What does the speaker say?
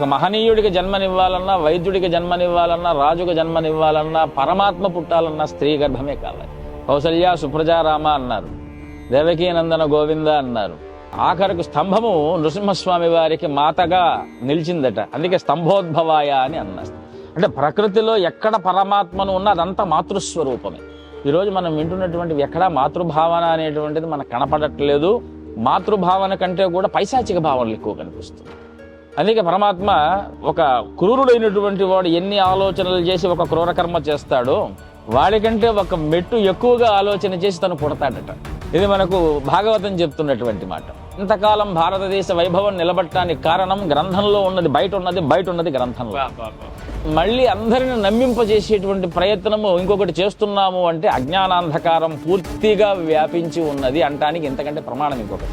ఒక మహనీయుడికి జన్మనివ్వాలన్నా వైద్యుడికి జన్మనివ్వాలన్నా రాజుకు జన్మనివ్వాలన్నా పరమాత్మ పుట్టాలన్నా స్త్రీ గర్భమే కావాలి. కౌసల్య సుప్రజారామ అన్నారు. దేవకీనందన గోవింద అన్నారు. ఆఖరకు స్తంభము నృసింహస్వామి వారికి మాతగా నిలిచిందట. అందుకే స్తంభోద్భవాయ అని అన్నారు. అంటే ప్రకృతిలో ఎక్కడ పరమాత్మను ఉన్నా అదంతా మాతృస్వరూపమే. ఈరోజు మనం వింటున్నటువంటివి ఎక్కడా మాతృభావన అనేటువంటిది మనకు కనపడట్లేదు. మాతృభావన కంటే కూడా పైశాచిక భావనలు ఎక్కువ కనిపిస్తుంది అందుకే పరమాత్మ ఒక క్రూరుడైనటువంటి వాడు ఎన్ని ఆలోచనలు చేసి ఒక క్రూరకర్మ చేస్తాడో వాడికంటే ఒక మెట్టు ఎక్కువగా ఆలోచన చేసి తను పుడతాడట. ఇది మనకు భాగవతం చెప్తున్నటువంటి మాట. ఇంతకాలం భారతదేశ వైభవం నిలబట్టడానికి కారణం గ్రంథంలో ఉన్నది బయట ఉన్నది బయట ఉన్నది గ్రంథంలో. మళ్ళీ అందరిని నమ్మింపజేసేటువంటి ప్రయత్నము ఇంకొకటి చేస్తున్నాము అంటే అజ్ఞానాంధకారం పూర్తిగా వ్యాపించి ఉన్నది అంటానికి ఇంతకంటే ప్రమాణం ఇంకొకటి.